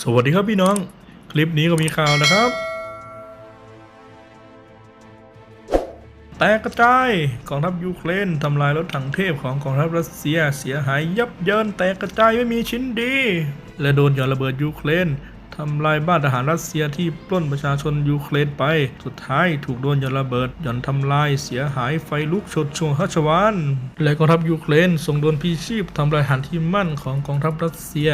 สวัสดีครับพี่น้อง คลิปนี้ก็มีข่าวนะครับ แตกกระจายกองทัพยูเครนทำลายรถถังเทพของกองทัพรัสเซียเสียหายยับเยินแตกกระจายไม่มีชิ้นดี และโดนหย่อนระเบิดยูเครนทำลายบ้านทหารรัสเซียที่ปล้นประชาชนยูเครนไป สุดท้ายถูกโดนย่อนระเบิดย่อนทำลายเสียหายไฟลุกชดช่วงฮัชวานและกองทัพยูเครนส่งโดนพีชีพทำลายฐานที่มั่นของกองทัพรัสเซีย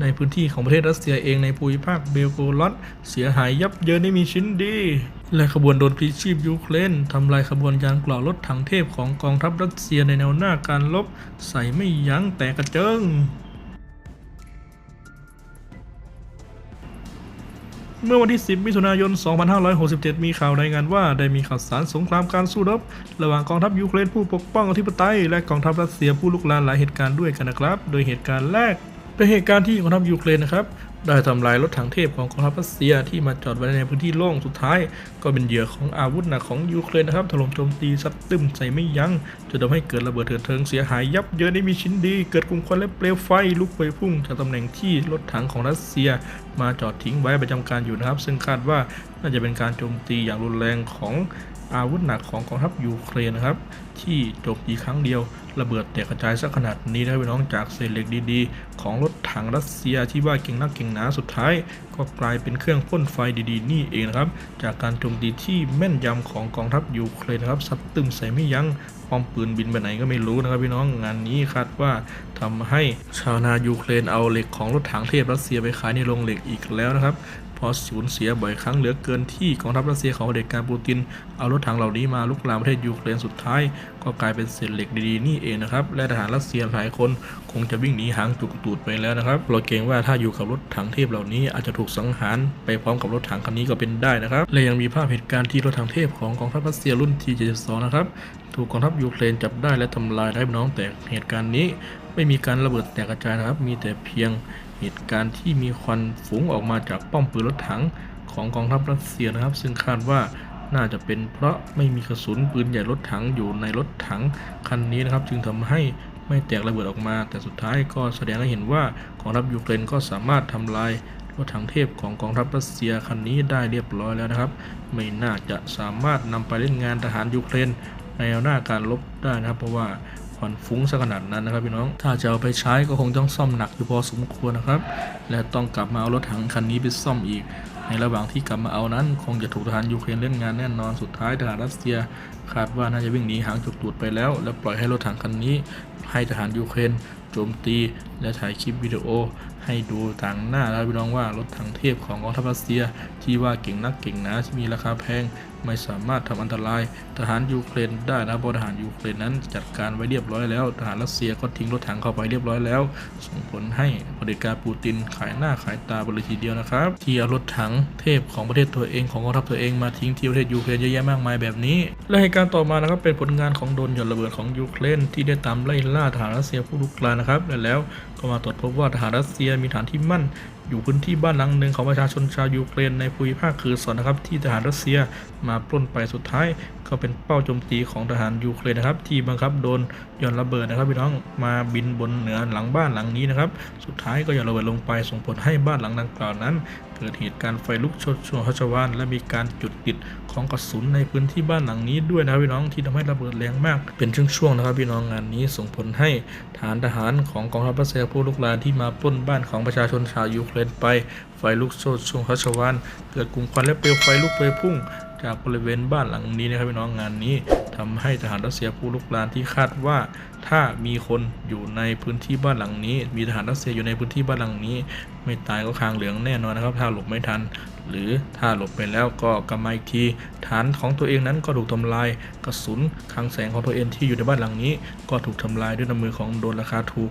ในพื้นที่ของประเทศรัสเซียเองในภูมิภาคเบลโกรอดเสียหายยับเยินไม่มีชิ้นดี และขบวนโดนพลีชีพยูเครนทำลายขบวนยานเกราะรถถังเทพของกองทัพรัสเซียในแนวหน้าการลบ ใส่ไม่ยั้งแตกกระเจิงเมื่อวันที่ 10 มิถุนายน 2567 มีข่าวรายงานว่าได้มีข่าวสารสงครามการสู้รบ ระหว่างกองทัพยูเครนผู้ปกป้องอธิปไตย และกองทัพรัสเซียผู้ลุกลานหลายเหตุการณ์ด้วยกันนะครับ โดยเหตุการณ์แรก เป็นเหตุการณ์ที่กองทัพยูเครนนะครับได้ทำลายรถถังเทพของกองทัพรัสเซียที่มาจอดไว้ในพื้นที่โล่งสุดท้าย ก็เป็นเหยื่อของอาวุธหนักของยูเครนนะครับถล่มโจมตีซัดตึมใส่ไม่ยัง้งจนทำให้เกิดระเบิดเถิดเทิงเสียหายยับเยินไม่มีชิ้นดี เกิดกลุ่มควันและเปลวไฟลุกไปพุ่งจากตำแหน่งที่รถถังของรัสเซีย มาจอดทิ้งไว้ประจำการอยู่นะครับ ซึ่งคาดว่าน่าจะเป็นการโจมตีอย่างรุนแรงของอาวุธหนักของกองทัพยูเครนนะครับที่โจมตีครั้งเดียว ระเบิดแตกกระจายซะขนาดนี้นะพี่น้องจากเศษเหล็กดีๆ ของรถถังรัสเซียที่ว่าเก่งนักเก่งหนาสุดท้าย ก็กลายเป็นเครื่องพ่นไฟดีๆ นี่เองนะครับ จากการโจมตีที่แม่นยำของกองทัพยูเครนครับซัดตึมใส่ไม่ยัง้งป้อมปืนบินไปไหนก็ไม่รู้นะครับพี่น้องงานนี้คาดว่าทำให้ชาวนายูเครนเอาเหล็กของรถถังเทพรัสเซียไปขายในโรงเหล็กอีกแล้วนะครับ เพราะสูญเสียบ่อยครั้งเหลือเกินที่กองทัพรัสเซียของเผด็จการปูติน เอารถถังเหล่านี้มาลุกลามประเทศยูเครนสุดท้าย ก็กลายเป็นเศษเหล็กดีๆนี่เองนะครับ และทหารรัสเซียหลายคนคงจะวิ่งหนีหางจุกตูดไปแล้วนะครับเราเกรงว่าถ้าอยู่กับรถถังเทพเหล่านี้อาจจะถูกสังหารไปพร้อมกับรถถังคันนี้ก็เป็นได้นะครับ และยังมีภาพเหตุการณ์ที่รถถังเทพของกองทัพรัสเซียรุ่น T72 นะครับถูกกองทัพยูเครนจับได้และทำลายได้น้องแต่เหตุการณ์นี้ ไม่มีการระเบิดแตกกระจายนะครับ มีแต่เพียง เหตุการณ์ที่มีควันฟุ้งออกมาจากป้อมปืนรถถังของกองทัพรัสเซียนะครับ ซึ่งคาดว่าน่าจะเป็นเพราะไม่มีกระสุนปืนใหญ่รถถังอยู่ในรถถังคันนี้นะครับ จึงทำให้ไม่แตกระเบิดออกมา แต่สุดท้ายก็แสดงให้เห็นว่ากองทัพยูเครนก็สามารถทำลายรถถังเทพของกองทัพรัสเซียคันนี้ได้เรียบร้อยแล้วนะครับ ไม่น่าจะสามารถนำไปเล่นงานทหารยูเครนในแนวหน้าการลบได้นะครับ เพราะว่า ควันฟุ้งซะขนาดนั้นนะครับพี่น้อง ถ้าจะเอาไปใช้ก็คงต้องซ่อมหนักอยู่พอสมควรนะครับ และต้องกลับมาเอารถถังคันนี้ไปซ่อมอีก ในระหว่างที่กลับมาเอานั้น คงจะถูกทหารยูเครนเล่นงานแน่นอนสุดท้ายทหารรัสเซียคาดว่าน่าจะวิ่งหนีหางจุกตูดไปแล้ว และปล่อยให้รถถังคันนี้ให้ทหารยูเครนโจมตี และถ่ายคลิปวิดีโอ ให้ดูต่างหน้าแล้วพี่น้องว่ารถถังเทพของกองทัพรัสเซีย ที่ว่าเก่งนักเก่งหนาที่มีราคาแพงไม่สามารถทำอันตรายทหารยูเครนได้นะเพราะทหารยูเครนนั้นจัดการไว้เรียบร้อยแล้วทหารรัสเซียก็ทิ้งรถถังเข้าไปเรียบร้อยแล้ว ส่งผลให้เผด็จการปูตินขายหน้าขายตาบริทีเดียวนะครับที่เอารถถังเทพของประเทศตัวเองของกองทัพตัวเองมาทิ้งที่ประเทศยูเครนเยอะแยะมากมายแบบนี้ และเหตุการณ์ต่อมานะครับเป็นผลงานของโดนหย่อนระเบิดของยูเครนที่ได้ตามไล่ล่าทหารรัสเซียผู้ลุกลานนะครับและแล้วก็มาตรวจพบว่าทหารรัสเซียมีฐานที่มั่น อยู่พื้นที่บ้านหลังหนึ่งของประชาชนชาวยูเครนในภูมิภาคคือสอนนะครับ ที่ทหารรัสเซียมาปล้นไปสุดท้าย ก็เป็นเป้าโจมตีของทหารยูเครนนะครับ ที่บังคับโดนย่อนระเบิดนะครับพี่น้องมาบินบนเหนือหลังบ้านหลังนี้นะครับ สุดท้ายก็ย่อนระเบิดลงไปส่งผลให้บ้านหลังดังกล่าวนั้น เกิดเหตุการณ์ไฟลุกชนช่วงชวานและมีการจุดติดของกระสุนในพื้นที่บ้านหลังนี้ด้วยนะครับพี่น้องที่ทำให้ระเบิดแรงมาก เป็นช่วงๆนะครับพี่น้องงานนี้ส่งผลให้ฐานทหารของกองทัพรัสเซียผู้ลุกลานที่มาปล้นบ้านของประชาชนชาวยูเครนไป ไฟลุกโชนช่วงฮัชวานเกิดกลุ่มควันและเปลวไฟลุกไปพุ่ง จากบริเวณบ้านหลังนี้นะครับพี่น้องงานนี้ทำให้ทหารรัสเซียผู้ลุกลานที่คาดว่า ถ้ามีคนอยู่ในพื้นที่บ้านหลังนี้ มีทหารรัสเซียอยู่ในพื้นที่บ้านหลังนี้ ไม่ตายก็คางเหลืองแน่นอนนะครับ ถ้าหลบไม่ทัน หรือถ้าหลบไปแล้วก็กลับมาอีกทีฐานของตัวเองนั้นก็ถูกทำลายกระสุนคลังแสงของตัวเองที่อยู่ในบ้านหลังนี้ ก็ถูกทำลายด้วยน้ำมือของโดนราคาถูก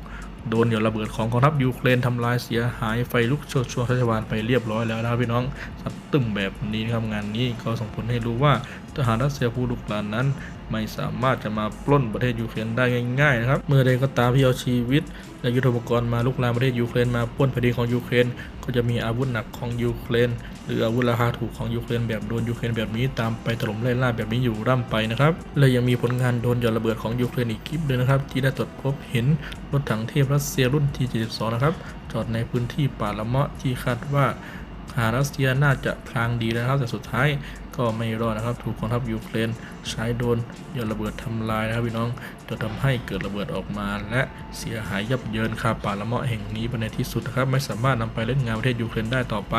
โดนเหยื่อระเบิดของกองทัพยูเครนทำลายเสียหายไฟลุกโชนช่วงชัชวานไปเรียบร้อยแล้วนะครับพี่น้องสัดตึมแบบนี้นะครับงานนี้ก็ส่งผลให้รู้ว่าทหารรัสเซียผู้ลุกลานนั้น ไม่สามารถจะมาปล้นประเทศยูเครนได้ง่ายๆนะครับ เมื่อใดก็ตามที่เอาชีวิตและยุทธปกรณ์มาลุกลามประเทศยูเครนมาปล้นแผ่นดินของยูเครน ก็จะมีอาวุธหนักของยูเครน หรืออาวุธราคาถูกของยูเครนแบบโดนยูเครนแบบนี้ตามไปถล่มไล่ล่าแบบนี้อยู่ร่ำไปนะครับ และยังมีผลงานโดนหย่อนระเบิดของยูเครนอีกคลิปเลยนะครับ ที่ได้ตรวจพบเห็นรถถังเทพรัสเซียรุ่น T72 นะครับจอดในพื้นที่ป่าละเมาะที่คาดว่าทหารรัสเซียน่าจะพลางดีนะครับแต่สุดท้าย ก็ไม่รอดนะครับ ถูกกองทัพยูเครนใช้โดนโยนระเบิดทำลายนะครับพี่น้องจนทำให้เกิดระเบิดออกมา และเสียหายยับเยินคาป่าละเมาะแห่งนี้ไปในที่สุดนะครับ ไม่สามารถนำไปเล่นงานประเทศยูเครนได้ต่อไป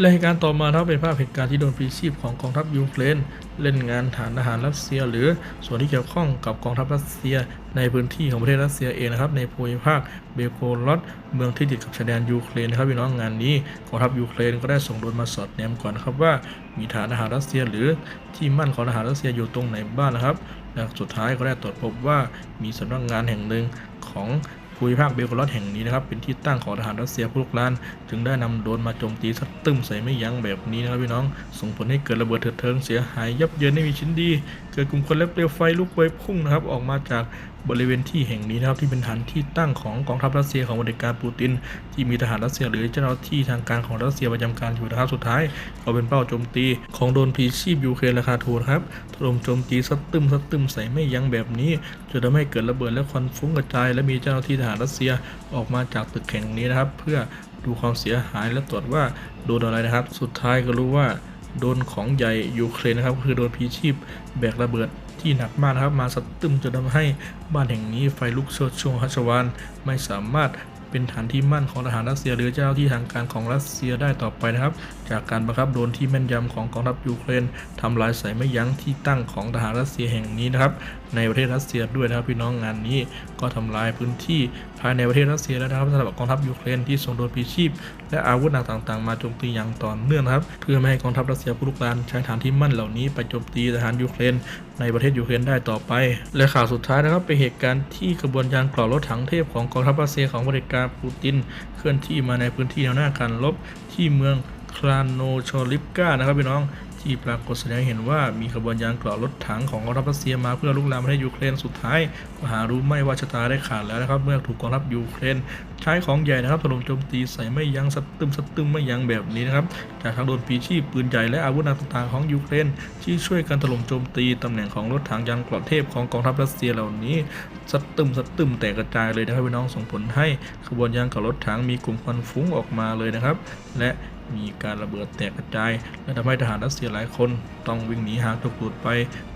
และเหตุการณ์ต่อมานะครับเป็นภาพเหตุการณ์ที่โดนพลีชีพของกองทัพยูเครน เล่นงานฐานทหารรัสเซีย หรือส่วนที่เกี่ยวข้องกับกองทัพรัสเซีย ในพื้นที่ของประเทศรัสเซียเองนะครับในภูมิภาคเบโกรอดเมืองที่ติดกับชายแดนยูเครนนะครับพี่น้องงานนี้กองทัพยูเครนก็ได้ส่งโดรนมาสอดแนมก่อนนะครับว่ามีฐานทหารรัสเซีย หรือที่มั่นของทหารรัสเซียอยู่ตรงไหนบ้างนะครับและสุดท้ายก็ได้ตรวจพบว่ามีสำนักงานแห่งหนึ่งของ ภูมิภาคเบลกรอดแห่งนี้นะครับเป็นที่ตั้งของทหารรัสเซียผู้ลุกลานจึงได้นำโดนมาโจมตีสัดตึมใส่ไม่ยั้งแบบนี้นะครับพี่น้อง ส่งผลให้เกิดระเบิดเถิดเทิงเสียหายยับเยินไม่มีชิ้นดี เกิดกลุ่มคนและเปลวไฟลุกไฟพุ่งนะครับออกมาจากบริเวณที่แห่งนี้นะครับที่เป็นฐานที่ตั้งของกองทัพรัสเซียของบริการปูติน ที่มีทหารรัสเซียหรือเจ้าหน้าที่ทางการของรัสเซียประจำการอยู่นะครับสุดท้ายก็เป็นเป้าโจมตีของโดนพีชีพยูเครนราคาถูกนครับถล่มโจมตีสัดตึมสัดตึมใส่ไม่ยั้งแบบนี้จนทำให้เกิดระเบิดและควันฟุ้งกระจายและมีเจ้าหน้าที่ทหารรัสเซียออกมาจากตึกแห่งนี้นะครับ เพื่อดูความเสียหายและตรวจว่าโดนอะไรนะครับ สุดท้ายก็รู้ว่าโดนของใหญ่ยูเครนนะครับก็คือโดนพีชีพแบกระเบิดที่หนักมากนะครับ มาสดตึมจนทำให้บ้านแห่งนี้ไฟลุกโชนช่วงฮัชวานไม่สามารถเป็นฐานที่มั่นของทหารรัสเซียหรือเจ้าที่ทางการของรัสเซียได้ต่อไปนะครับ จากการบังคับโดนที่แม่นยำของกองทัพยูเครนทำลายใส่ไม่ยั้งที่ตั้งของทหารรัสเซียแห่งนี้นะครับในประเทศรัสเซียด้วยนะครับพี่น้องงานนี้ก็ทำลายพื้นที่ภายในประเทศรัสเซียแล้วนะครับสำหรับกองทัพยูเครนที่ส่งโดรนพีชีพ และอาวุธหนักต่างๆ มาโจมตีอย่างต่อเนื่องนะครับ เพื่อไม่ให้กองทัพรัสเซียผู้ลุกรานใช้ฐานที่มั่นเหล่านี้ไปโจมตีทหารยูเครน ในประเทศยูเครนได้ต่อไป และข่าวสุดท้ายนะครับเป็นเหตุการณ์ที่กระบวนการกล่อรถถังเทพของกองทัพรัสเซียของบริการปูติน เคลื่อนที่มาในพื้นที่แนวหน้าการรบที่เมืองคลานโนชอลิปกานะครับพี่น้อง ที่ปรากฏแสดงเห็นว่ามีขบวนยานเกล่อรถถังของกองทัพรัสเซียมาเพื่อลุกลามประเทศยูเครนสุดท้ายก็หารู้ไม่ว่าชะตาได้ขาดแล้วนะครับ เมื่อถูกกองทัพยูเครน ใช้ของใหญ่นะครับถล่มโจมตีใส่ไม่ยั้งสัตึมสัตึมไม่ยั้งแบบนี้นะครับจากทางโดนปีชีพปืนใหญ่และอาวุธนักต่างๆของยูเครน ที่ช่วยกันถล่มโจมตีตำแหน่งของรถถังยานเกราะเทพของกองทัพรัสเซียเหล่านี้สัตึมสัตึมแตกกระจายเลยนะครับพี่น้องส่งผลให้ขบวนยานเกับรถถังมีกลุ่มควันฟุ้งออกมาเลยนะครับ และ มีการระเบิดแตกกระจาย และทำให้ทหารรัสเซียหลายคน ต้องวิ่งหนีหางถูกดูดไป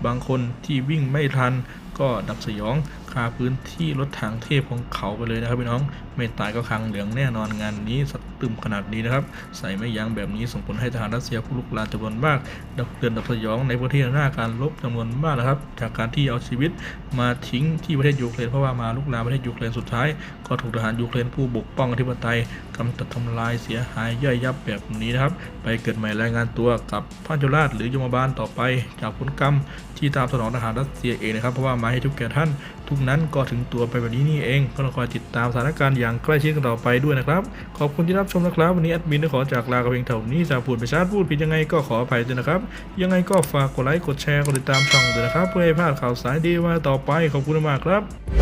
บางคนที่วิ่งไม่ทันก็ดับสยอง คาพื้นที่รถถังเทพของเขาไปเลยนะครับพี่น้อง ไม่ตายก็คังเหลืองแน่นอนงานนี้สตึมขนาดนี้นะครับ ใส่ไม่ยั้งแบบนี้ส่งผลให้ทหารรัสเซียผู้ลุกลานจำนวนมากดับเตือนดับสยองในพื้นที่หน้าการรบจำนวนมากนะครับ จากการที่เอาชีวิตมาทิ้งที่ประเทศยูเครนเพราะว่ามาลุกลามประเทศยูเครนสุดท้าย ก็ถูกทหารยูเครนผู้ปกป้องอธิปไตยกำจัดทำลายเสียหายย่อยยับแบบนี้นะครับ ไปเกิดใหม่รายงานตัวกับพันจุราชหรือยมบาลต่อไป จากผลกรรมที่ตามสนองทหารรัสเซียเองนะครับเพราะว่ามาให้ทุกแก่ท่านทุกนั้นก็ถึงตัวไปแบบนี้นี่เอง ก็ต้องคอยติดตามสถานการณ์อย่างใกล้ชิดกันต่อไปด้วยนะครับ ขอบคุณที่รับชมนะครับ วันนี้แอดมินได้ขอจากลากับเพียงเท่านี้จะพูดไปชาร์จพูดผิดยังไงก็ขออภัยด้วยนะครับ ยังไงก็ฝากกดไลค์กดแชร์กดติดตามช่องด้วยนะครับ เพื่อให้พลาดข่าวสารดีว่าต่อไปขอบคุณมากครับ